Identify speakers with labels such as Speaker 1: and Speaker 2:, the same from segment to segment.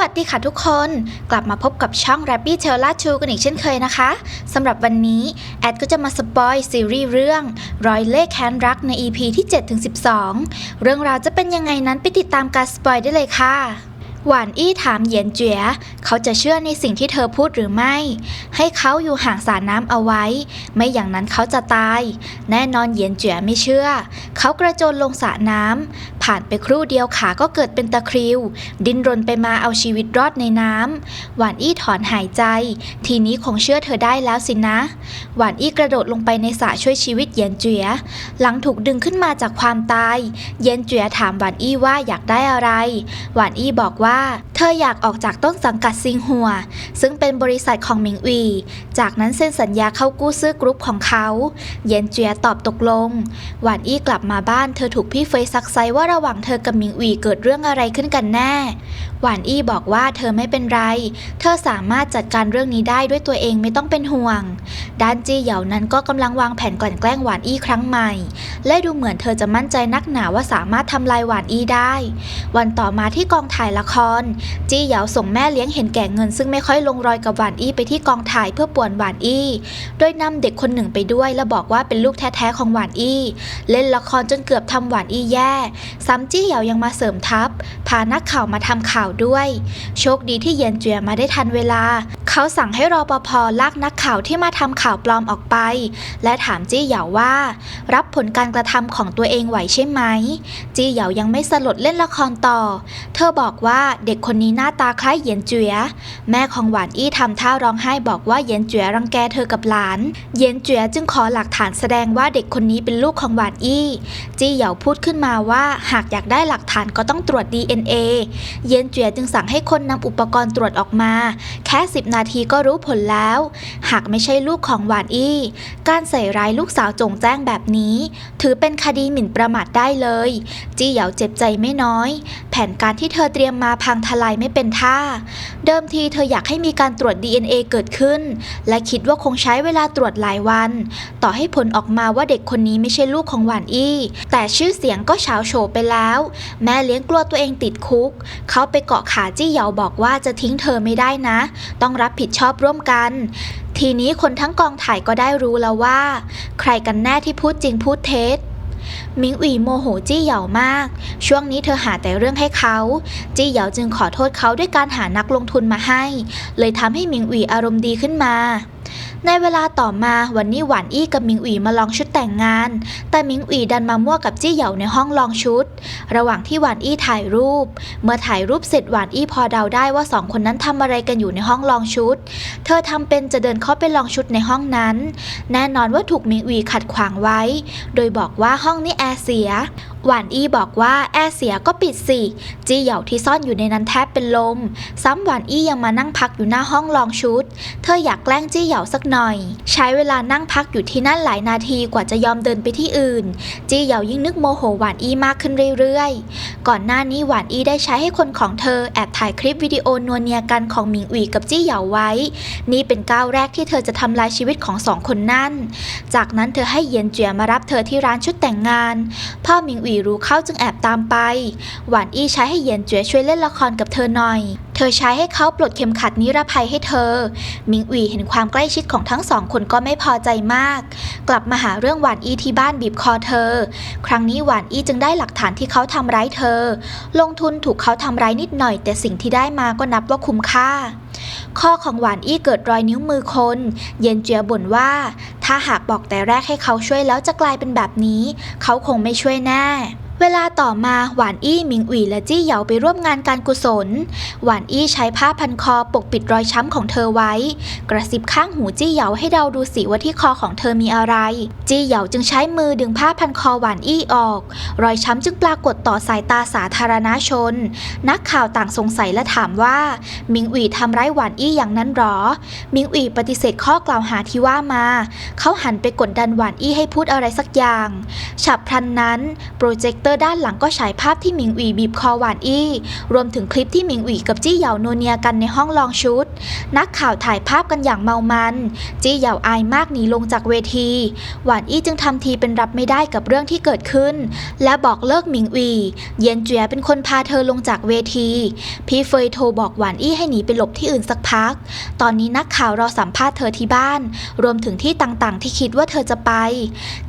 Speaker 1: วัสดีค่ะทุกคน กลับมาพบกับช่อง r a p p y t e l l a 2กันอีกเช่นเคยนะคะสำหรับวันนี้ แอดก็จะมาสปอยซีรีส์เรื่องรอยเล่แค้นรักใน EP ที่ 7-12 เรื่องราวจะเป็นยังไงนั้นไปติดตามการสปอยได้เลยค่ะ หวานอี้ถามเหยียนเจียเขาจะเชื่อในสิ่งที่เธอพูดหรือไม่ ให้เขาอยู่ห่างสระน้ำเอาไว้ ไม่อย่างนั้นเขาจะตาย แน่นอนเหยียนเจียไม่เชื่อ เขากระโจนลงสระน้ำผ่านไปครู่เดียวขาก็เกิดเป็นตะคริว ดิ้นรนไปมาเอาชีวิตรอดในน้ำหวานอี้ถอนหายใจ ทีนี้คงเชื่อเธอได้แล้วสินะ หวานอี้กระโดดลงไปในสระช่วยชีวิตเหยียนเจียหลังถูกดึงขึ้นมาจากความตายเย็นเจียถามหวานอี้ว่าอยากได้อะไร หวานอี้บอกว่าา เธออยากออกจากต้นสังกัดซิงหัว ซึ่งเป็นบริษัทของหมิงอี จากนั้นเซ็นสัญญาเข้ากู้ซื้อกรุ๊ปของเขา เย็นเจียตอบตกลง หวานอี้กลับมาบ้านเธอถูกพี่เฟยซักไซว่าระหว่างเธอกับหมิงอีเกิดเรื่องอะไรขึ้นกันแน่ หวานอี้บอกว่าเธอไม่เป็นไร เธอสามารถจัดการเรื่องนี้ได้ด้วยตัวเองไม่ต้องเป็นห่วง ด้านจี้เหยานั้นก็กำลังวางแผนกลั่นแกล้งหวานอี้ครั้งใหม่ และดูเหมือนเธอจะมั่นใจนักหนาว่าสามารถทำลายหวานอี้ได้ วันต่อมาที่กองถ่ายละคร จี้เหยาส่งแม่เลี้ยงเห็นแก่เงินซึ่งไม่ค่อยลงรอยกับหวานอี้ไปที่กองถ่ายเพื่อป่วนหวานอี้ โดยนำเด็กคนหนึ่งไปด้วยและบอกว่าเป็นลูกแท้ๆของหวานอี้ เล่นละครจนเกือบทำหวานอี้แย่ซ้ำจี้เหยายังมาเสริมทัพ พานักข่าวมาทำข่าวด้วย โชคดีที่เย็นเจียมาได้ทันเวลาเขาสั่งให้รอปภลากนักข่าวที่มาทำข่าวปลอมออกไป และถามจี้เหยาว่า รับผลการกระทำของตัวเองไหวใช่ไหม จี้เหยายังไม่สลดเล่นละครต่อ เธอบอกว่าเด็กคนนี้หน้าตาคล้ายเหยียนเจียแม่ของหวานอี้ทำท่าร้องไห้บอกว่าเหยียนเจียรังแกเธอกับหลานเหยียนเจียจึงขอหลักฐานแสดงว่าเด็กคนนี้เป็นลูกของหวานอี้ จี้เหยาพูดขึ้นมาว่าหากอยากได้หลักฐานก็ต้องตรวจ DNA เหยียนเจียจึงสั่งให้คนนำอุปกรณ์ตรวจออกมา แค่10นาทีก็รู้ผลแล้ว หากไม่ใช่ลูกของหวานอี้ การใส่ร้ายลูกสาวจงแจ้งแบบนี้ ถือเป็นคดีหมิ่นประมาทได้เลย จี้เหยาเจ็บใจไม่น้อย แผนการที่เธอเตรียมมาพังทลายไม่เป็นท่า เดิมทีเธออยากให้มีการตรวจ DNA เกิดขึ้น และคิดว่าคงใช้เวลาตรวจหลายวัน ต่อให้ผลออกมาว่าเด็กคนนี้ไม่ใช่ลูกของหวานอี้ แต่ชื่อเสียงก็เฉาโฉไปแล้ว แม่เลี้ยงกลัวตัวเองติดคุก เขาไปเกาะขาจี้เหยาบอกว่าจะทิ้งเธอไม่ได้นะ ต้องรับผิดชอบร่วมกัน ทีนี้คนทั้งกองถ่ายก็ได้รู้แล้วว่า ใครกันแน่ที่พูดจริงพูดเท็จมิงอีโมโหจี้เหยามาก ช่วงนี้เธอหาแต่เรื่องให้เขา จี้เหยาจึงขอโทษเขาด้วยการหานักลงทุนมาให้ เลยทำให้มิงอีอารมณ์ดีขึ้นมา ในเวลาต่อมาวันนี้หวานอี้กับมิงอีมาลองชุดแต่งงาน แต่มิงอีดันมามั่วกับจี้เหยาในห้องลองชุด ระหว่างที่หวานอี้ถ่ายรูป เมื่อถ่ายรูปเสร็จหวานอี้พอเดาได้ว่าสองคนนั้นทำอะไรกันอยู่ในห้องลองชุด เธอทำเป็นจะเดินเข้าไปลองชุดในห้องนั้น แน่นอนว่าถูกมิงอีขัดขวางไว้ โดยบอกว่าห้องนี้แอร์เสียหวานอี้บอกว่าแอร์เสียก็ปิดสิ จี้เหยาที่ซ่อนอยู่ในนั้นแทบเป็นลม ซ้ำหวานอี้ยังมานั่งพักอยู่หน้าห้องลองชุด เธออยากแกล้งจี้เหยาสักหน่อย ใช้เวลานั่งพักอยู่ที่นั่นหลายนาทีกว่าจะยอมเดินไปที่อื่น จี้เหยายิ่งนึกโมโหหวานอี้มากขึ้นเรื่อยๆ ก่อนหน้านี้หวานอี้ได้ใช้ให้คนของเธอแอบถ่ายคลิปวิดีโอนัวเนียกันของหมิงอุ๋ยกับจี้เหยาไว้ นี่เป็นก้าวแรกที่เธอจะทำลายชีวิตของสองคนนั่น จากนั้นเธอให้เยียนเจียมารับเธอที่ร้านชุดแต่งงาน พ่อหมิงอุ๋ยรู้เข้าจึงแอบตามไป หวานอี้ใช้ให้เยียนเจียช่วยเล่นละครกับเธอหน่อย ธอใช้ให้เขาปลดเข็มขัดนิรภัยให้เธอ มิงอุ๋ยเห็นความใกล้ชิดของทั้งสองคนก็ไม่พอใจมาก กลับมาหาเรื่องหวานอี้ที่บ้านบีบคอเธอ ครั้งนี้หวานอี้จึงได้หลักฐานที่เขาทำร้ายเธอ ลงทุนถูกเขาทำร้ายนิดหน่อย แต่สิ่งที่ได้มาก็นับว่าคุ้มค่า ข้อของหวานอี้เกิดรอยนิ้วมือคน เย็นเจียบ่นว่า ถ้าหากบอกแต่แรกให้เขาช่วยแล้วจะกลายเป็นแบบนี้ เขาคงไม่ช่วยแน่ เวลาต่อมาหวานอี้หมิงอุ๋ยและจี้เหยาไปร่วมงานการกุศล หวานอี้ใช้ผ้าพันคอปกปิดรอยช้ำของเธอไว้ กระซิบข้างหูจี้เหยาให้เดาดูสิว่าที่คอของเธอมีอะไร จี้เหยาจึงใช้มือดึงผ้าพันคอหวานอี้ออก รอยช้ำจึงปรากฏต่อสายตาสาธารณชน นักข่าวต่างสงสัยและถามว่ามิงอุ๋ยทำร้ายหวานอี้อย่างนั้นหรอมิงอุ๋ยปฏิเสธข้อกล่าวหาที่ว่ามา เขาหันไปกดดันหวานอี้ให้พูดอะไรสักอย่าง ฉับพลันนั้นโปรเจคเตอร์อร์ด้านหลังก็ฉายภาพที่หมิงอีบีบคอหวานอี้ รวมถึงคลิปที่หมิงอีกับจี้เหยาโนเนียกันในห้องลองชุด นักข่าวถ่ายภาพกันอย่างเมามัน จี้เหยาอายมากหนีลงจากเวที หวานอี้จึงทำทีเป็นรับไม่ได้กับเรื่องที่เกิดขึ้น และบอกเลิกหมิงอีเย็นเจียเป็นคนพาเธอลงจากเวที พี่เฟยโทรบอกหวานอี้ให้หนีไปหลบที่อื่นสักพัก ตอนนี้นักข่าวรอสัมภาษณ์เธอที่บ้าน รวมถึงที่ต่างๆ ที่คิดว่าเธอจะไป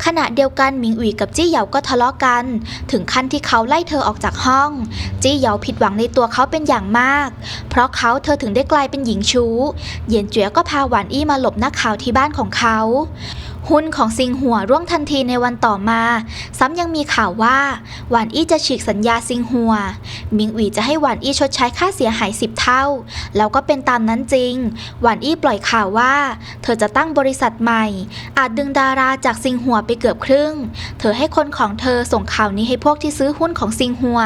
Speaker 1: ขณะเดียวกันหมิงอีกับจี้เหยาก็ทะเลาะกันถึงขั้นที่เขาไล่เธอออกจากห้อง จี้เหยาผิดหวังในตัวเขาเป็นอย่างมาก เพราะเขาเธอถึงได้กลายเป็นหญิงชู้เหยียนเจ๋ยก็พาหวานอี้มาหลบนักข่าวที่บ้านของเขาหุ้นของซิงหัวร่วงทันทีในวันต่อมา ซ้ำยังมีข่าวว่า หวานอี้จะฉีกสัญญาซิงหัว มิงหวีจะให้หวานอี้ชดใช้ค่าเสียหายสิบเท่า แล้วก็เป็นตามนั้นจริง หวานอี้ปล่อยข่าวว่า เธอจะตั้งบริษัทใหม่ อาจดึงดาราจากซิงหัวไปเกือบครึ่ง เธอให้คนของเธอส่งข่าวนี้ให้พวกที่ซื้อหุ้นของซิงหัว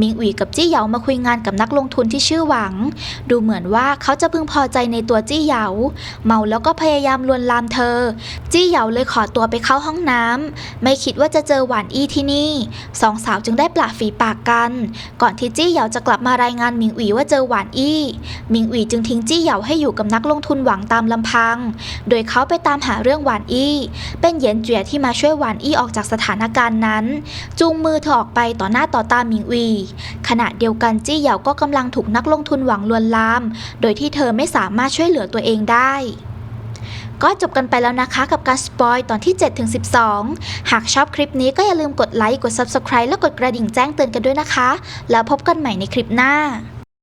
Speaker 1: มิงหวีกับจี้เหยามาคุยงานกับนักลงทุนที่ชื่อหวัง ดูเหมือนว่าเขาจะพึงพอใจในตัวจี้เหยา เมาแล้วก็พยายามลวนลามเธอ จี้เหยาเลยขอตัวไปเข้าห้องน้ำไม่คิดว่าจะเจอหวานอี้ที่นี่ สองสาวจึงได้ปละฝีปากกัน ก่อนที่จี้เหยาจะกลับมารายงานมิงอีว่าเจอหวานอี้มิงอีจึงทิ้งจี้เหยาให้อยู่กับนักลงทุนหวังตามลำพัง โดยเขาไปตามหาเรื่องหวานอี้ เป็นเหยียนเจียที่มาช่วยหวานอี้ออกจากสถานการณ์นั้นจูงมือเธอออกไปต่อหน้าต่อตาหมิงอีขณะเดียวกันจี้เหยาก็กำลังถูกนักลงทุนหวังลวนลาม โดยที่เธอไม่สามารถช่วยเหลือตัวเองได้ก็จบกันไปแล้วนะคะกับการสปอยตอนที่ 7-12หากชอบคลิปนี้ก็อย่าลืมกดไลค์ กด Subscribe และกดกระดิ่งแจ้งเตือนกันด้วยนะคะ แล้วพบกันใหม่ในคลิปหน้า